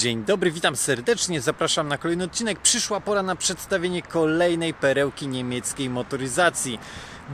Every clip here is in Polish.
Dzień dobry, witam serdecznie, zapraszam na kolejny odcinek. Przyszła pora na przedstawienie kolejnej perełki niemieckiej motoryzacji.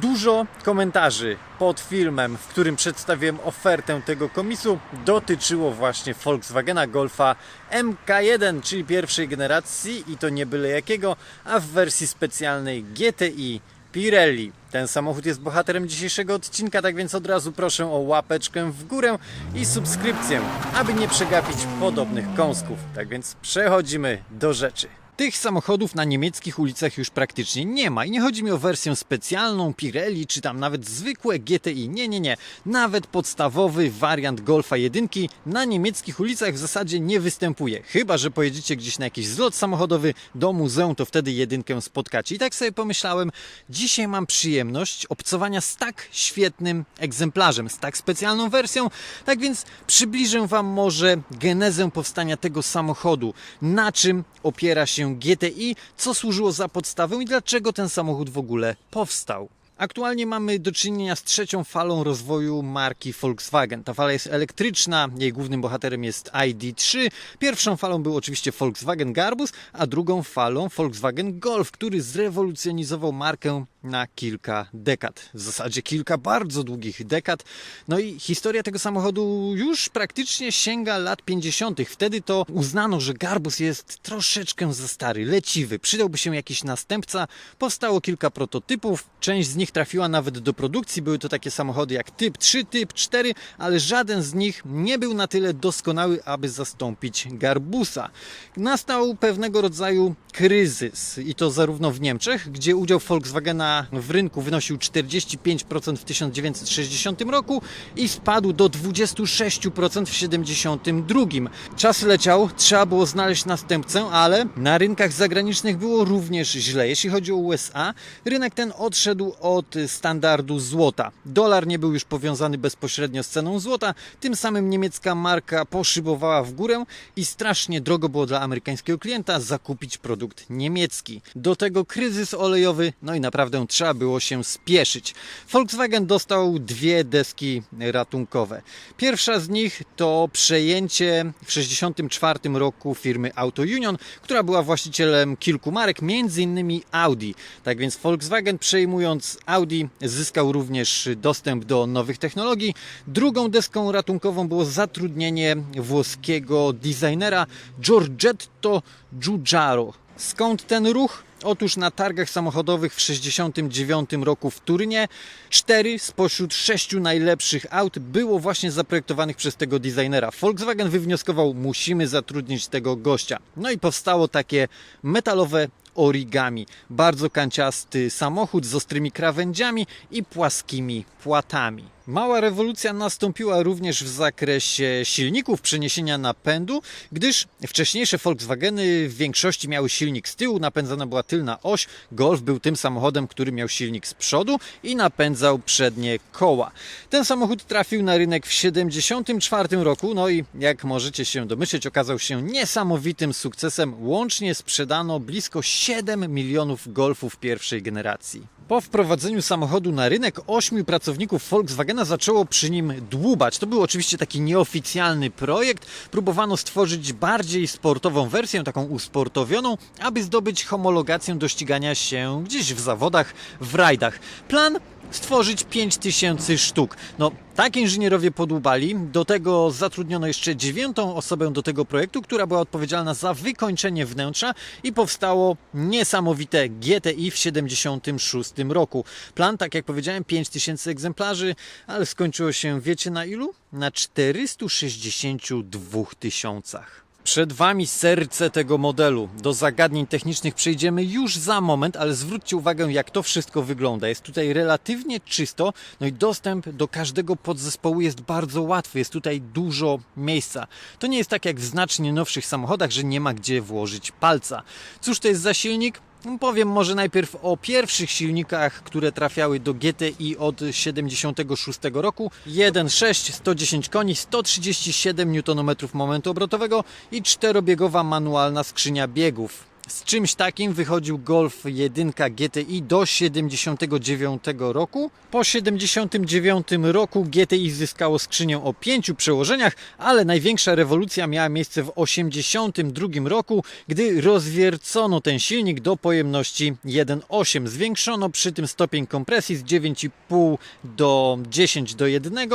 Dużo komentarzy pod filmem, w którym przedstawiłem ofertę tego komisu, dotyczyło właśnie Volkswagena Golfa MK1, czyli pierwszej generacji i to nie byle jakiego, a w wersji specjalnej GTI Pirelli. Ten samochód jest bohaterem dzisiejszego odcinka, tak więc od razu proszę o łapeczkę w górę i subskrypcję, aby nie przegapić podobnych kąsków. Tak więc przechodzimy do rzeczy. Tych samochodów na niemieckich ulicach już praktycznie nie ma i nie chodzi mi o wersję specjalną Pirelli czy tam nawet zwykłe GTI. Nie, nie, nie. Nawet podstawowy wariant Golfa 1 na niemieckich ulicach w zasadzie nie występuje. Chyba, że pojedziecie gdzieś na jakiś zlot samochodowy do muzeum, to wtedy jedynkę spotkacie. I tak sobie pomyślałem, dzisiaj mam przyjemność obcowania z tak świetnym egzemplarzem, z tak specjalną wersją. Tak więc przybliżę Wam może genezę powstania tego samochodu, na czym opiera się GTI, co służyło za podstawę i dlaczego ten samochód w ogóle powstał. Aktualnie mamy do czynienia z trzecią falą rozwoju marki Volkswagen. Ta fala jest elektryczna, jej głównym bohaterem jest ID3. Pierwszą falą był oczywiście Volkswagen Garbus, a drugą falą Volkswagen Golf, który zrewolucjonizował markę na kilka dekad. W zasadzie kilka bardzo długich dekad. No i historia tego samochodu już praktycznie sięga lat 50. Wtedy to uznano, że Garbus jest troszeczkę za stary, leciwy. Przydałby się jakiś następca. Powstało kilka prototypów. Część z nich trafiła nawet do produkcji. Były to takie samochody jak Typ 3, Typ 4, ale żaden z nich nie był na tyle doskonały, aby zastąpić Garbusa. Nastał pewnego rodzaju kryzys i to zarówno w Niemczech, gdzie udział Volkswagena w rynku wynosił 45% w 1960 roku i spadł do 26% w 1972. Czas leciał, trzeba było znaleźć następcę, ale na rynkach zagranicznych było również źle. Jeśli chodzi o USA, rynek ten odszedł od standardu złota. Dolar nie był już powiązany bezpośrednio z ceną złota, tym samym niemiecka marka poszybowała w górę i strasznie drogo było dla amerykańskiego klienta zakupić produkt niemiecki. Do tego kryzys olejowy, no i naprawdę trzeba było się spieszyć. Volkswagen dostał dwie deski ratunkowe. Pierwsza z nich to przejęcie w 1964 roku firmy Auto Union, która była właścicielem kilku marek, m.in. Audi. Tak więc Volkswagen przejmując Audi zyskał również dostęp do nowych technologii. Drugą deską ratunkową było zatrudnienie włoskiego designera Giorgetto Giugiaro. Skąd ten ruch? Otóż na targach samochodowych w 1969 roku w Turynie cztery spośród sześciu najlepszych aut było właśnie zaprojektowanych przez tego designera. Volkswagen wywnioskował, musimy zatrudnić tego gościa. No i powstało takie metalowe origami. Bardzo kanciasty samochód z ostrymi krawędziami i płaskimi płatami. Mała rewolucja nastąpiła również w zakresie silników przeniesienia napędu, gdyż wcześniejsze Volkswageny w większości miały silnik z tyłu, napędzana była tylna oś. Golf był tym samochodem, który miał silnik z przodu i napędzał przednie koła. Ten samochód trafił na rynek w 1974 roku, no i jak możecie się domyśleć, okazał się niesamowitym sukcesem. Łącznie sprzedano blisko 7 milionów golfów pierwszej generacji. Po wprowadzeniu samochodu na rynek, ośmiu pracowników Volkswagena zaczęło przy nim dłubać. To był oczywiście taki nieoficjalny projekt. Próbowano stworzyć bardziej sportową wersję, taką usportowioną, aby zdobyć homologację do ścigania się gdzieś w zawodach, w rajdach. Plan stworzyć 5000 sztuk. No, tak inżynierowie podłubali. Do tego zatrudniono jeszcze dziewiątą osobę do tego projektu, która była odpowiedzialna za wykończenie wnętrza i powstało niesamowite GTI w 76 roku. Plan, tak jak powiedziałem, 5000 egzemplarzy, ale skończyło się, wiecie na ilu? Na 462 tysiącach. Przed Wami serce tego modelu. Do zagadnień technicznych przejdziemy już za moment, ale zwróćcie uwagę, jak to wszystko wygląda. Jest tutaj relatywnie czysto, no i dostęp do każdego podzespołu jest bardzo łatwy. Jest tutaj dużo miejsca. To nie jest tak jak w znacznie nowszych samochodach, że nie ma gdzie włożyć palca. Cóż to jest za silnik? Powiem może najpierw o pierwszych silnikach, które trafiały do GTI od 76 roku. 1.6, 110 koni, 137 Nm momentu obrotowego i czterobiegowa manualna skrzynia biegów. Z czymś takim wychodził Golf 1 GTI do 79 roku. Po 79 roku GTI zyskało skrzynię o pięciu przełożeniach, ale największa rewolucja miała miejsce w 82 roku, gdy rozwiercono ten silnik do pojemności 1.8. Zwiększono przy tym stopień kompresji z 9,5 do 10 do 1.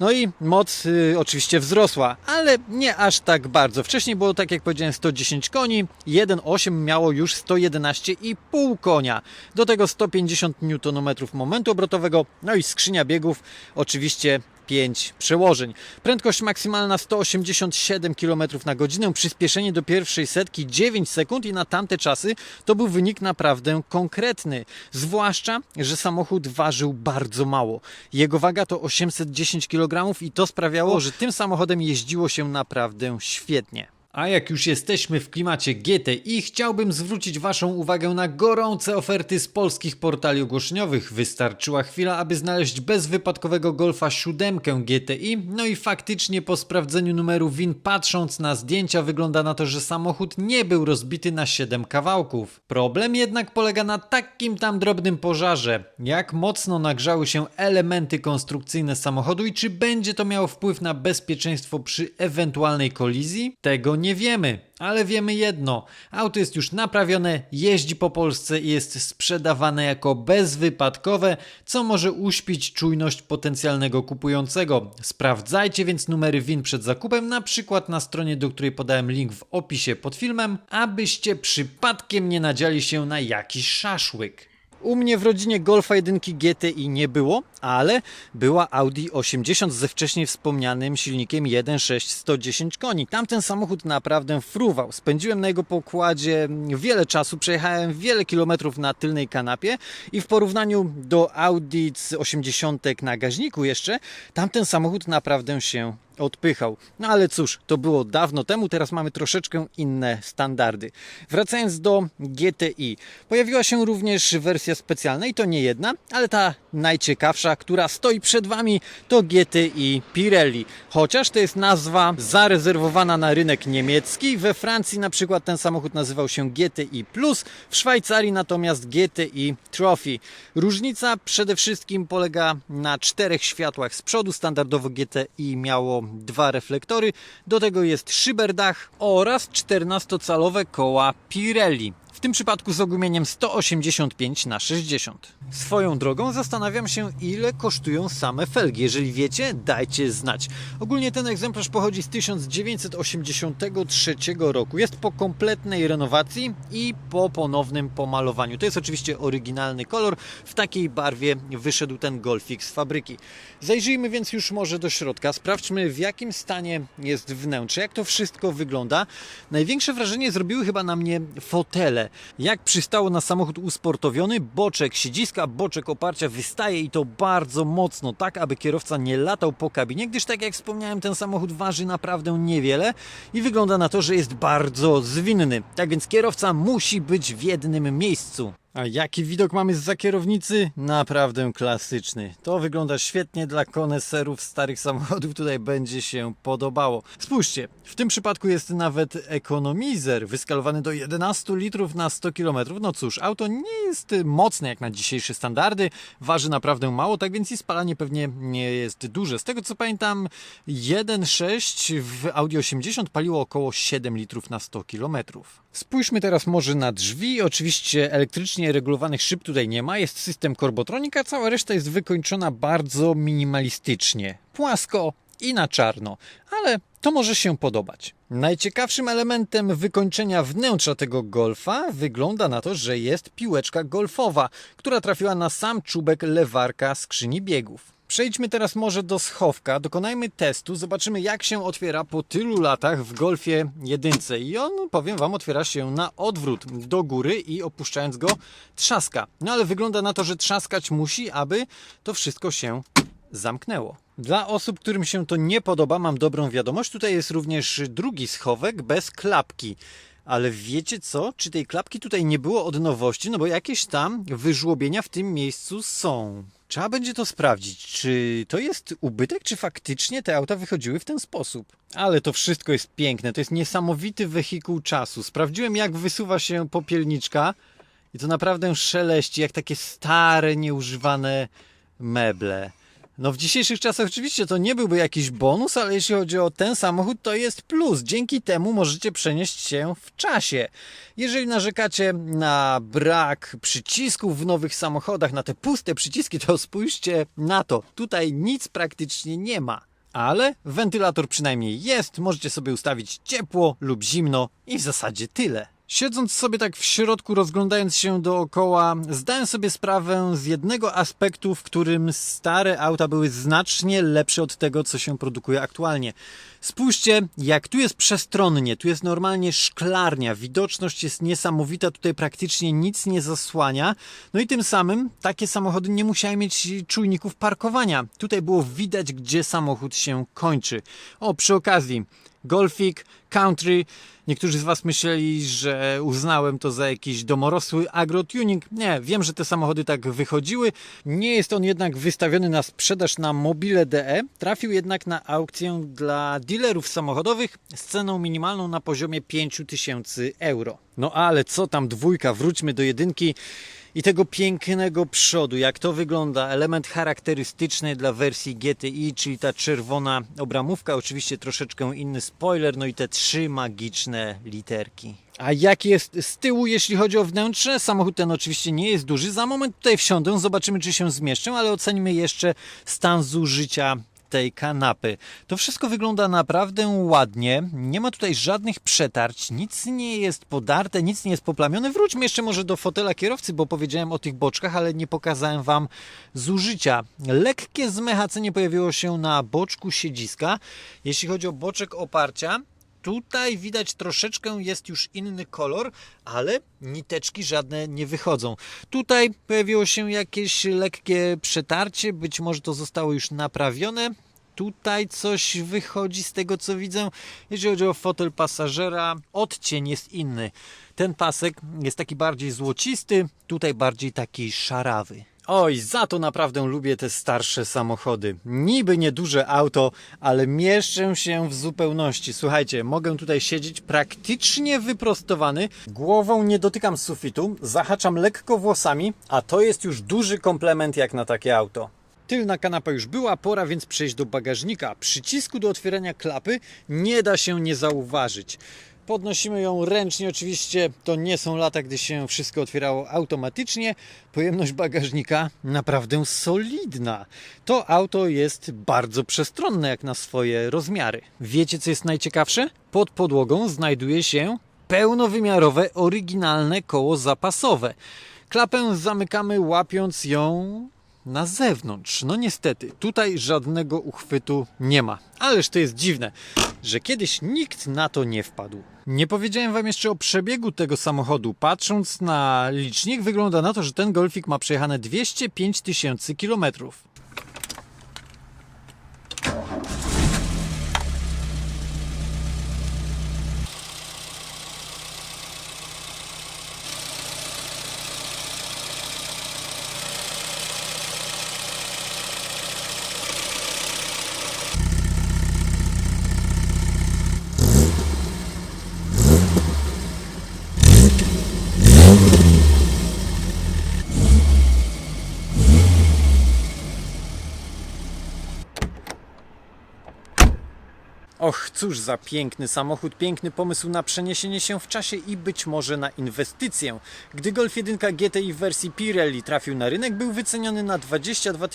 No i moc y, oczywiście wzrosła, ale nie aż tak bardzo. Wcześniej było tak jak powiedziałem 110 koni, 1.8 miało już 111,5 konia. Do tego 150 Nm momentu obrotowego, no i skrzynia biegów oczywiście 5 przełożeń. Prędkość maksymalna 187 km na godzinę, przyspieszenie do pierwszej setki 9 sekund i na tamte czasy to był wynik naprawdę konkretny. Zwłaszcza, że samochód ważył bardzo mało. Jego waga to 810 kg i to sprawiało, że tym samochodem jeździło się naprawdę świetnie. A jak już jesteśmy w klimacie GTI, chciałbym zwrócić Waszą uwagę na gorące oferty z polskich portali ogłoszeniowych. Wystarczyła chwila, aby znaleźć bezwypadkowego Golfa 7 GTI, no i faktycznie po sprawdzeniu numeru WIN, patrząc na zdjęcia, wygląda na to, że samochód nie był rozbity na 7 kawałków. Problem jednak polega na takim tam drobnym pożarze. Jak mocno nagrzały się elementy konstrukcyjne samochodu i czy będzie to miało wpływ na bezpieczeństwo przy ewentualnej kolizji? Tego nie wiemy, ale wiemy jedno. Auto jest już naprawione, jeździ po Polsce i jest sprzedawane jako bezwypadkowe, co może uśpić czujność potencjalnego kupującego. Sprawdzajcie więc numery WIN przed zakupem, na przykład na stronie, do której podałem link w opisie pod filmem, abyście przypadkiem nie nadziali się na jakiś szaszłyk. U mnie w rodzinie Golfa 1 GTI nie było, ale była Audi 80 ze wcześniej wspomnianym silnikiem 1.6 110 koni. Tamten samochód naprawdę fruwał. Spędziłem na jego pokładzie wiele czasu, przejechałem wiele kilometrów na tylnej kanapie i w porównaniu do Audi z 80 na gaźniku jeszcze, tamten samochód naprawdę się odpychał. No ale cóż, to było dawno temu, teraz mamy troszeczkę inne standardy. Wracając do GTI, pojawiła się również wersja specjalna i to nie jedna, ale ta najciekawsza, która stoi przed Wami, to GTI Pirelli. Chociaż to jest nazwa zarezerwowana na rynek niemiecki, we Francji na przykład ten samochód nazywał się GTI Plus, w Szwajcarii natomiast GTI Trophy. Różnica przede wszystkim polega na czterech światłach z przodu, standardowo GTI miało dwa reflektory, do tego jest szyberdach oraz 14-calowe koła Pirelli. W tym przypadku z ogumieniem 185 na 60. Swoją drogą zastanawiam się, ile kosztują same felgi. Jeżeli wiecie, dajcie znać. Ogólnie ten egzemplarz pochodzi z 1983 roku. Jest po kompletnej renowacji i po ponownym pomalowaniu. To jest oczywiście oryginalny kolor. W takiej barwie wyszedł ten Golfik z fabryki. Zajrzyjmy więc już może do środka. Sprawdźmy, w jakim stanie jest wnętrze, jak to wszystko wygląda. Największe wrażenie zrobiły chyba na mnie fotele. Jak przystało na samochód usportowiony, boczek siedziska, boczek oparcia wystaje i to bardzo mocno, tak aby kierowca nie latał po kabinie, gdyż tak jak wspomniałem, ten samochód waży naprawdę niewiele i wygląda na to, że jest bardzo zwinny. Tak więc kierowca musi być w jednym miejscu. A jaki widok mamy z kierownicy? Naprawdę klasyczny. To wygląda świetnie dla koneserów starych samochodów. Tutaj będzie się podobało. Spójrzcie, w tym przypadku jest nawet ekonomizer wyskalowany do 11 litrów na 100 km. No cóż, auto nie jest mocne jak na dzisiejsze standardy. Waży naprawdę mało, tak więc i spalanie pewnie nie jest duże. Z tego co pamiętam, 1.6 w Audi 80 paliło około 7 litrów na 100 km. Spójrzmy teraz może na drzwi. Oczywiście elektrycznie regulowanych szyb tutaj nie ma. Jest system Corbotronika, cała reszta jest wykończona bardzo minimalistycznie. Płasko i na czarno, ale to może się podobać. Najciekawszym elementem wykończenia wnętrza tego golfa wygląda na to, że jest piłeczka golfowa, która trafiła na sam czubek lewarka skrzyni biegów. Przejdźmy teraz może do schowka, dokonajmy testu, zobaczymy jak się otwiera po tylu latach w Golfie jedynce. I on, powiem Wam, otwiera się na odwrót do góry i opuszczając go trzaska. No ale wygląda na to, że trzaskać musi, aby to wszystko się zamknęło. Dla osób, którym się to nie podoba, mam dobrą wiadomość. Tutaj jest również drugi schowek bez klapki. Ale wiecie co? Czy tej klapki tutaj nie było od nowości? No bo jakieś tam wyżłobienia w tym miejscu są. Trzeba będzie to sprawdzić, czy to jest ubytek, czy faktycznie te auta wychodziły w ten sposób. Ale to wszystko jest piękne, to jest niesamowity wehikuł czasu. Sprawdziłem, jak wysuwa się popielniczka i to naprawdę szeleści, jak takie stare, nieużywane meble. No w dzisiejszych czasach oczywiście to nie byłby jakiś bonus, ale jeśli chodzi o ten samochód, to jest plus. Dzięki temu możecie przenieść się w czasie. Jeżeli narzekacie na brak przycisków w nowych samochodach, na te puste przyciski, to spójrzcie na to. Tutaj nic praktycznie nie ma. Ale wentylator przynajmniej jest, możecie sobie ustawić ciepło lub zimno i w zasadzie tyle. Siedząc sobie tak w środku, rozglądając się dookoła, zdałem sobie sprawę z jednego aspektu, w którym stare auta były znacznie lepsze od tego, co się produkuje aktualnie. Spójrzcie, jak tu jest przestronnie, tu jest normalnie szklarnia, widoczność jest niesamowita, tutaj praktycznie nic nie zasłania. No i tym samym takie samochody nie musiały mieć czujników parkowania. Tutaj było widać, gdzie samochód się kończy. O, przy okazji, Golfik, Country. Niektórzy z Was myśleli, że uznałem to za jakiś domorosły agrotuning. Nie, wiem, że te samochody tak wychodziły. Nie jest on jednak wystawiony na sprzedaż na mobile.de. Trafił jednak na aukcję dla dealerów samochodowych z ceną minimalną na poziomie 5000 euro. No ale co tam dwójka, wróćmy do jedynki i tego pięknego przodu, jak to wygląda, element charakterystyczny dla wersji GTI, czyli ta czerwona obramówka, oczywiście troszeczkę inny spoiler, no i te trzy magiczne literki. A jak jest z tyłu, jeśli chodzi o wnętrze? Samochód ten oczywiście nie jest duży. Za moment tutaj wsiądę, zobaczymy czy się zmieszczę, ale ocenimy jeszcze stan zużycia tej kanapy. To wszystko wygląda naprawdę ładnie. Nie ma tutaj żadnych przetarć, nic nie jest podarte, nic nie jest poplamione. Wróćmy jeszcze może do fotela kierowcy, bo powiedziałem o tych boczkach, ale nie pokazałem Wam zużycia. Lekkie zmechacenie pojawiło się na boczku siedziska. Jeśli chodzi o boczek oparcia, Tutaj widać troszeczkę jest już inny kolor, ale niteczki żadne nie wychodzą. Tutaj pojawiło się jakieś lekkie przetarcie, być może to zostało już naprawione. Tutaj coś wychodzi z tego co widzę. Jeżeli chodzi o fotel pasażera, odcień jest inny. Ten pasek jest taki bardziej złocisty, tutaj bardziej taki szarawy. Oj, za to naprawdę lubię te starsze samochody. Niby nieduże auto, ale mieszczę się w zupełności. Słuchajcie, mogę tutaj siedzieć praktycznie wyprostowany, głową nie dotykam sufitu, zahaczam lekko włosami, a to jest już duży komplement jak na takie auto. Tylna kanapa już była, pora więc przejść do bagażnika. Przycisku do otwierania klapy nie da się nie zauważyć. Podnosimy ją ręcznie, oczywiście to nie są lata, gdy się wszystko otwierało automatycznie. Pojemność bagażnika naprawdę solidna. To auto jest bardzo przestronne jak na swoje rozmiary. Wiecie co jest najciekawsze? Pod podłogą znajduje się pełnowymiarowe, oryginalne koło zapasowe. Klapę zamykamy łapiąc ją na zewnątrz. No niestety, tutaj żadnego uchwytu nie ma. Ależ to jest dziwne, że kiedyś nikt na to nie wpadł. Nie powiedziałem Wam jeszcze o przebiegu tego samochodu. Patrząc na licznik, wygląda na to, że ten Golfik ma przejechane 205 tysięcy kilometrów. Och, cóż za piękny samochód, piękny pomysł na przeniesienie się w czasie i być może na inwestycję. Gdy Golf 1 GTI w wersji Pirelli trafił na rynek, był wyceniony na 22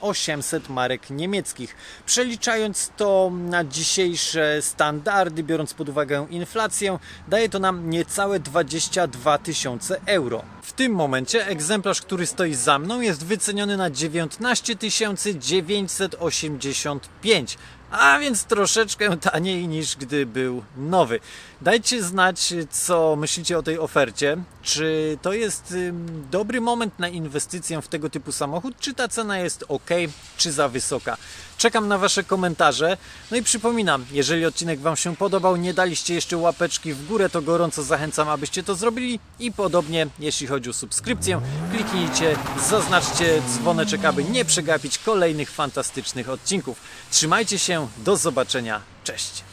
800 marek niemieckich. Przeliczając to na dzisiejsze standardy, biorąc pod uwagę inflację, daje to nam niecałe 22 tysiące euro. W tym momencie egzemplarz, który stoi za mną, jest wyceniony na 19 985 a więc troszeczkę taniej niż gdy był nowy. Dajcie znać, co myślicie o tej ofercie. Czy to jest dobry moment na inwestycję w tego typu samochód, czy ta cena jest ok, czy za wysoka? Czekam na Wasze komentarze. No i przypominam, jeżeli odcinek Wam się podobał, nie daliście jeszcze łapeczki w górę, to gorąco zachęcam, abyście to zrobili. I podobnie, jeśli chodzi o subskrypcję, kliknijcie, zaznaczcie dzwoneczek, aby nie przegapić kolejnych fantastycznych odcinków. Trzymajcie się, do zobaczenia, cześć!